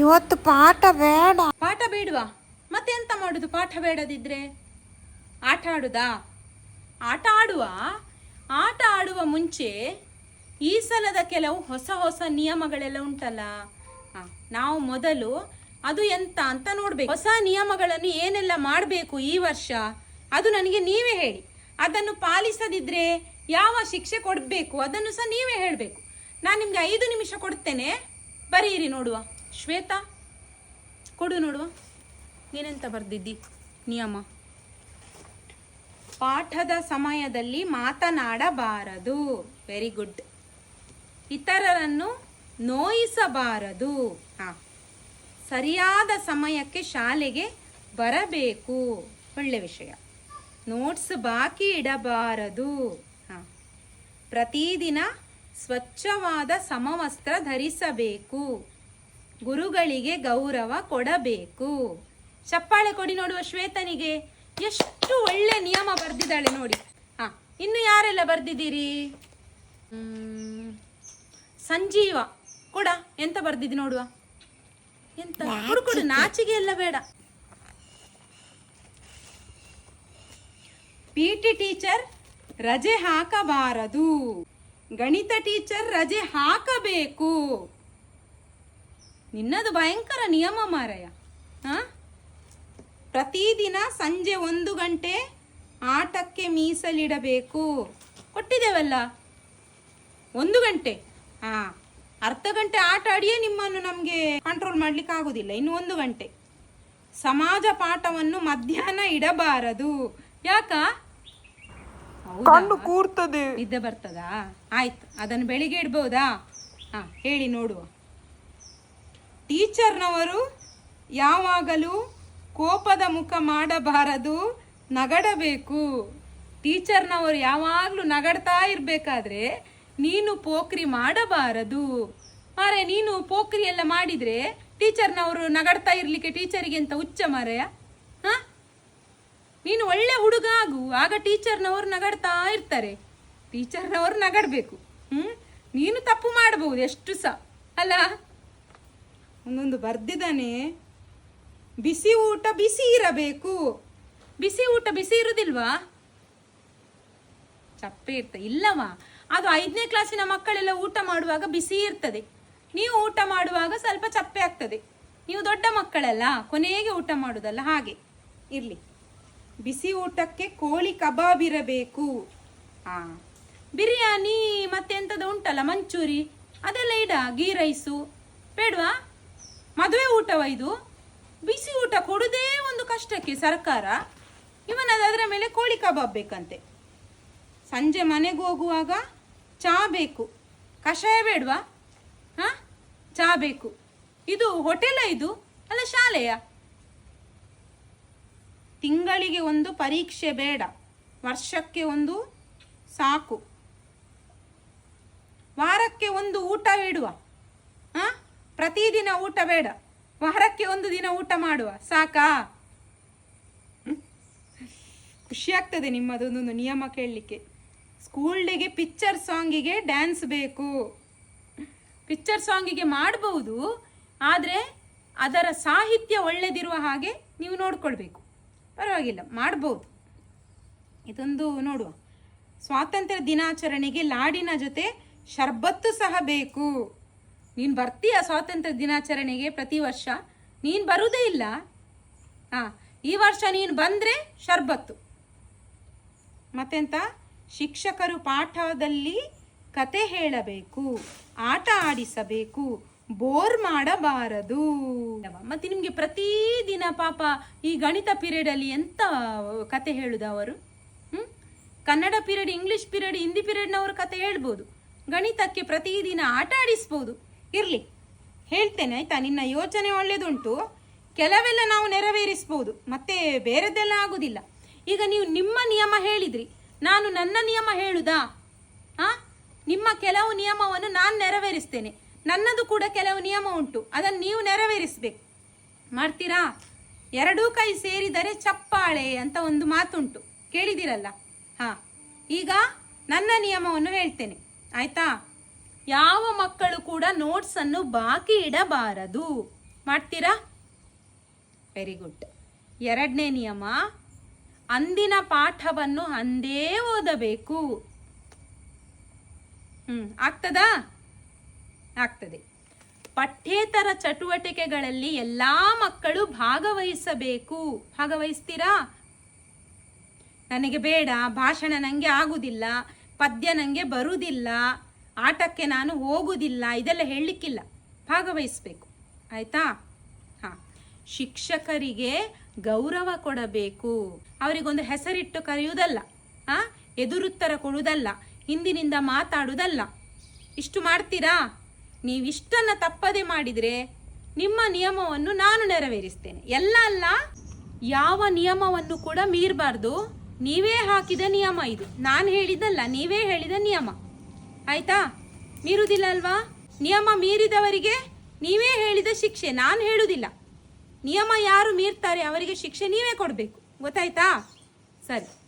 ಇವತ್ತು ಪಾಠ ಬೇಡ. ಪಾಠ ಬೇಡವಾ? ಮತ್ತೆ ಎಂತ ಮಾಡುದು ಪಾಠ ಬೇಡದಿದ್ರೆ? ಆಟ ಆಡುದಾ? ಆಟ ಆಡುವ? ಆಟ ಆಡುವ ಮುಂಚೆ ಈ ಸಲದ ಕೆಲವು ಹೊಸ ಹೊಸ ನಿಯಮಗಳೆಲ್ಲ ಉಂಟಲ್ಲ? ನಾವು ಮೊದಲು ಅದು ಎಂತ ಅಂತ ನೋಡ್ಬೇಕು. ಹೊಸ ನಿಯಮಗಳನ್ನು ಏನೆಲ್ಲ ಮಾಡಬೇಕು ಈ ವರ್ಷ? ಅದು ನನಗೆ ನೀವೇ ಹೇಳಿ. ಅದನ್ನು ಪಾಲಿಸದಿದ್ರೆ ಯಾವ ಶಿಕ್ಷೆ ಕೊಡಬೇಕು? ಅದನ್ನು ಸಹ ನೀವೇ ಹೇಳಬೇಕು. ನಾನು ನಿಮ್ಗೆ ಐದು ನಿಮಿಷ ಕೊಡ್ತೇನೆ. ಬರೀರಿ ನೋಡುವ. ಶ್ವೇತಾ, ಕೊಡು ನೋಡುವ. ನೀನೆಂತ ಬರ್ದಿದ್ದಿ? ನಿಯಮ. ಪಾಠದ ಸಮಯದಲ್ಲಿ ಮಾತನಾಡಬಾರದು. ವೆರಿ ಗುಡ್ ಇತರರನ್ನು ನೋಯಿಸಬಾರದು. ಹಾ. ಸರಿಯಾದ ಸಮಯಕ್ಕೆ ಶಾಲೆಗೆ ಬರಬೇಕು. ಒಳ್ಳೆ ವಿಷಯ. ನೋಟ್ಸ್ ಬಾಕಿ ಇಡಬಾರದು. ಹಾ. ಪ್ರತಿದಿನ ಸ್ವಚ್ಛವಾದ ಸಮವಸ್ತ್ರ ಧರಿಸಬೇಕು. ಗುರುಗಳಿಗೆ ಗೌರವ ಕೊಡಬೇಕು. ಚಪ್ಪಾಳೆ ಕೊಡಿ ನೋಡುವ ಶ್ವೇತನಿಗೆ. ಎಷ್ಟು ಒಳ್ಳೆ ನಿಯಮ ಬರ್ದಿದ್ದಾಳೆ ನೋಡಿ. ಹಾ ಇನ್ನು ಯಾರೆಲ್ಲ ಬರ್ದಿದ್ದೀರಿ? ಸಂಜೀವ ಕೊಡ ಎಂತ ಬರ್ದಿದ್ದಿ ನೋಡುವ? ಎಂತ? ಕೊಡು ಕೊಡು ನಾಚಿಗೆ ಎಲ್ಲ ಬೇಡ. ಪಿ ಟಿ ಟೀಚರ್ ರಜೆ ಹಾಕಬಾರದು. ಗಣಿತ ಟೀಚರ್ ರಜೆ ಹಾಕಬೇಕು. ನಿನ್ನದು ಭಯಂಕರ ನಿಯಮ ಮಾರಯ್ಯ. ಹಾ ಪ್ರತಿದಿನ ಸಂಜೆ ಒಂದು ಗಂಟೆ ಆಟಕ್ಕೆ ಮೀಸಲಿಡಬೇಕು. ಕೊಟ್ಟಿದ್ದೇವಲ್ಲ? ಒಂದು ಗಂಟೆ? ಹಾ ಅರ್ಧ ಗಂಟೆ ಆಟ ಆಡಿಯೇ ನಿಮ್ಮನ್ನು ನಮಗೆ ಕಂಟ್ರೋಲ್ ಮಾಡ್ಲಿಕ್ಕೆ ಆಗೋದಿಲ್ಲ. ಇನ್ನು ಒಂದು ಗಂಟೆ. ಸಮಾಜ ಪಾಠವನ್ನು ಮಧ್ಯಾಹ್ನ ಇಡಬಾರದು. ಯಾಕ? ಕೂರ್ತದೆ. ನಿದ್ದೆ ಬರ್ತದಾ? ಆಯ್ತು ಅದನ್ನು ಬೆಳಿಗ್ಗೆ ಇಡ್ಬೋದಾ? ಹಾ ಹೇಳಿ ನೋಡುವ. ಟೀಚರ್ನವರು ಯಾವಾಗಲೂ ಕೋಪದ ಮುಖ ಮಾಡಬಾರದು, ನಗಡಬೇಕು. ಟೀಚರ್ನವರು ಯಾವಾಗಲೂ ನಗಡ್ತಾ ಇರಬೇಕಾದ್ರೆ ನೀನು ಪೋಖ್ರಿ ಮಾಡಬಾರದು. ಮಾರೆ, ನೀನು ಪೋಖ್ರಿ ಎಲ್ಲ ಮಾಡಿದರೆ ಟೀಚರ್ನವರು ನಗಡ್ತಾ ಇರಲಿಕ್ಕೆ ಟೀಚರಿಗೆ ಅಂತ ಹುಚ್ಚ ಮಾರಯ ಹಾಂ? ನೀನು ಒಳ್ಳೆ ಹುಡುಗ ಆಗು, ಆಗ ಟೀಚರ್ನವರು ನಗಡ್ತಾ ಇರ್ತಾರೆ. ಟೀಚರ್ನವರು ನಗಡಬೇಕು. ಹ್ಞೂ ನೀನು ತಪ್ಪು ಮಾಡಬಹುದು, ಎಷ್ಟು ಸಹ ಅಲ್ಲ? ಒಂದೊಂದು ಬರ್ದಿದ್ದಾನೆ. ಬಿಸಿ ಊಟ ಬಿಸಿ ಇರಬೇಕು. ಬಿಸಿ ಊಟ ಬಿಸಿ ಇರುದಿಲ್ವಾ? ಚಪ್ಪೆ ಇರ್ತ, ಇಲ್ಲವಾ? ಅದು ಐದನೇ ಕ್ಲಾಸಿನ ಮಕ್ಕಳೆಲ್ಲ ಊಟ ಮಾಡುವಾಗ ಬಿಸಿ ಇರ್ತದೆ. ನೀವು ಊಟ ಮಾಡುವಾಗ ಸ್ವಲ್ಪ ಚಪ್ಪೆ ಆಗ್ತದೆ. ನೀವು ದೊಡ್ಡ ಮಕ್ಕಳಲ್ಲ, ಕೊನೆಗೆ ಊಟ ಮಾಡುದಲ್ಲ ಹಾಗೆ. ಇರ್ಲಿ. ಬಿಸಿ ಊಟಕ್ಕೆ ಕೋಳಿ ಕಬಾಬ್ ಇರಬೇಕು. ಹಾ ಬಿರಿಯಾನಿ ಮತ್ತೆ ಎಂಥದ್ದು ಉಂಟಲ್ಲ, ಮಂಚೂರಿ. ಅದೆಲ್ಲ ಇಡ, ಗೀ ರೈಸು. ಬೇಡವಾ? ಮದುವೆ ಊಟವ ಇದು? ಬಿಸಿ ಊಟ ಕೊಡುದೇ ಒಂದು ಕಷ್ಟಕ್ಕೆ ಸರ್ಕಾರ. ಇವನದು ಅದರ ಮೇಲೆ ಕೋಳಿ ಕಬಾಬ್ ಬೇಕಂತೆ. ಸಂಜೆ ಮನೆಗೆ ಹೋಗುವಾಗ ಚಾ ಬೇಕು. ಕಷಾಯ ಬೇಡವಾ? ಹಾ? ಚಾ ಬೇಕು. ಇದು ಹೋಟೆಲ ಇದು? ಅಲ್ಲ ಶಾಲೆಯ? ತಿಂಗಳಿಗೆ ಒಂದು ಪರೀಕ್ಷೆ ಬೇಡ. ವರ್ಷಕ್ಕೆ ಒಂದು ಸಾಕು. ವಾರಕ್ಕೆ ಒಂದು ಊಟ ಇಡುವ. ಪ್ರತಿದಿನ ಊಟ ಬೇಡ. ವಾರಕ್ಕೆ ಒಂದು ದಿನ ಊಟ ಮಾಡುವ. ಸಾಕಾ? ಖುಷಿ ಆಗ್ತದೆ ನಿಮ್ಮದೊಂದೊಂದು ನಿಯಮ ಕೇಳಲಿಕ್ಕೆ. ಸ್ಕೂಲ್ ಡೇಗೆ ಪಿಕ್ಚರ್ ಸಾಂಗಿಗೆ ಡ್ಯಾನ್ಸ್ ಬೇಕು. ಪಿಕ್ಚರ್ ಸಾಂಗಿಗೆ ಮಾಡಬಹುದು, ಆದರೆ ಅದರ ಸಾಹಿತ್ಯ ಒಳ್ಳೆದಿರುವ ಹಾಗೆ ನೀವು ನೋಡ್ಕೊಳ್ಬೇಕು. ಪರವಾಗಿಲ್ಲ, ಮಾಡ್ಬೋದು. ಇದೊಂದು ನೋಡುವ. ಸ್ವಾತಂತ್ರ್ಯ ದಿನಾಚರಣೆಗೆ ಲಾಡಿನ ಜೊತೆ ಶರ್ಬತ್ತು ಸಹ ಬೇಕು. ನೀನು ಬರ್ತೀಯ ಸ್ವಾತಂತ್ರ್ಯ ದಿನಾಚರಣೆಗೆ ಪ್ರತಿ ವರ್ಷ? ನೀನು ಬರುವುದೇ ಇಲ್ಲ. ಹಾಂ ಈ ವರ್ಷ ನೀನು ಬಂದರೆ ಶರ್ಬತ್ತು. ಮತ್ತೆಂತ? ಶಿಕ್ಷಕರು ಪಾಠದಲ್ಲಿ ಕತೆ ಹೇಳಬೇಕು, ಆಟ ಆಡಿಸಬೇಕು, ಬೋರ್ ಮಾಡಬಾರದು. ಮತ್ತೆ ನಿಮಗೆ ಪ್ರತಿದಿನ ಪಾಪ ಈ ಗಣಿತ ಪೀರಿಯಡಲ್ಲಿ ಎಂತ ಕತೆ ಹೇಳುದು ಅವರು? ಹ್ಞೂ Kannada period English period Hindi ಪೀರಿಯಡ್ನವರು ಕತೆ ಹೇಳ್ಬೋದು. ಗಣಿತಕ್ಕೆ ಪ್ರತಿದಿನ ಆಟ ಆಡಿಸ್ಬೋದು. ಇರ್ಲಿ. ಹೇಳ್ತೇನೆ, ಆಯ್ತಾ? ನಿನ್ನ ಯೋಚನೆ ಒಳ್ಳೇದುಂಟು. ಕೆಲವೆಲ್ಲ ನಾವು ನೆರವೇರಿಸ್ಬೋದು. ಮತ್ತೆ ಬೇರೆದೆಲ್ಲ ಆಗುದಿಲ್ಲ. ಈಗ ನೀವು ನಿಮ್ಮ ನಿಯಮ ಹೇಳಿದ್ರಿ. ನಾನು ನನ್ನ ನಿಯಮ ಹೇಳುದಾ? ಹಾ ನಿಮ್ಮ ಕೆಲವು ನಿಯಮವನ್ನು ನಾನು ನೆರವೇರಿಸ್ತೇನೆ. ನನ್ನದು ಕೂಡ ಕೆಲವು ನಿಯಮ ಉಂಟು. ಅದನ್ನು ನೀವು ನೆರವೇರಿಸ್ಬೇಕು. ಮಾಡ್ತೀರಾ? ಎರಡೂ ಕೈ ಸೇರಿದರೆ ಚಪ್ಪಾಳೆ ಅಂತ ಒಂದು ಮಾತುಂಟು. ಕೇಳಿದಿರಲ್ಲ? ಹಾ. ಈಗ ನನ್ನ ನಿಯಮವನ್ನು ಹೇಳ್ತೇನೆ. ಆಯ್ತಾ? ಯಾವ ಮಕ್ಕಳು ಕೂಡ ನೋಟ್ಸ್ ಅನ್ನು ಬಾಕಿ ಇಡಬಾರದು. ಮಾಡ್ತೀರಾ? ವೆರಿ ಗುಡ್ ಎರಡನೇ ನಿಯಮ, ಅಂದಿನ ಪಾಠವನ್ನು ಅಂದೇ ಓದಬೇಕು. ಹ್ಮ್, ಆಗ್ತದಾ? ಆಗ್ತದೆ. ಪಠ್ಯೇತರ ಚಟುವಟಿಕೆಗಳಲ್ಲಿ ಎಲ್ಲಾ ಮಕ್ಕಳು ಭಾಗವಹಿಸಬೇಕು. ಭಾಗವಹಿಸ್ತೀರಾ? ನನಗೆ ಬೇಡ, ಭಾಷಣ ನನಗೆ ಆಗುದಿಲ್ಲ, ಪದ್ಯ ನನಗೆ ಬರುವುದಿಲ್ಲ ಆಟಕ್ಕೆ ನಾನು ಹೋಗುವುದಿಲ್ಲ ಇದೆಲ್ಲ ಹೇಳಲಿಕ್ಕಿಲ್ಲ. ಭಾಗವಹಿಸಬೇಕು. ಆಯಿತಾ? ಹಾಂ. ಶಿಕ್ಷಕರಿಗೆ ಗೌರವ ಕೊಡಬೇಕು. ಅವರಿಗೊಂದು ಹೆಸರಿಟ್ಟು ಕರೆಯುವುದಲ್ಲ ಹಾಂ ಎದುರುತ್ತರ ಕೊಡುವುದಲ್ಲ, ಹಿಂದಿನಿಂದ ಮಾತಾಡುವುದಲ್ಲ. ಇಷ್ಟು ಮಾಡ್ತೀರಾ? ನೀವಿಷ್ಟನ್ನು ತಪ್ಪದೆ ಮಾಡಿದರೆ ನಿಮ್ಮ ನಿಯಮವನ್ನು ನಾನು ನೆರವೇರಿಸ್ತೇನೆ. ಎಲ್ಲ ಅಲ್ಲ, ಯಾವ ನಿಯಮವನ್ನು ಕೂಡ ಮೀರಬಾರ್ದು. ನೀವೇ ಹಾಕಿದ ನಿಯಮ ಇದು. ನಾನು ಹೇಳಿದ್ದಲ್ಲ, ನೀವೇ ಹೇಳಿದ ನಿಯಮ. ಆಯ್ತಾ? ಮೀರುವುದಿಲ್ಲ ಅಲ್ವಾ? ನಿಯಮ ಮೀರಿದವರಿಗೆ ನೀವೇ ಹೇಳಿದ ಶಿಕ್ಷೆ, ನಾನು ಹೇಳುವುದಿಲ್ಲ ನಿಯಮ ಯಾರು ಮೀರ್ತಾರೆ ಅವರಿಗೆ ಶಿಕ್ಷೆ ನೀವೇ ಕೊಡಬೇಕು. ಗೊತ್ತಾಯ್ತಾ? ಸರಿ.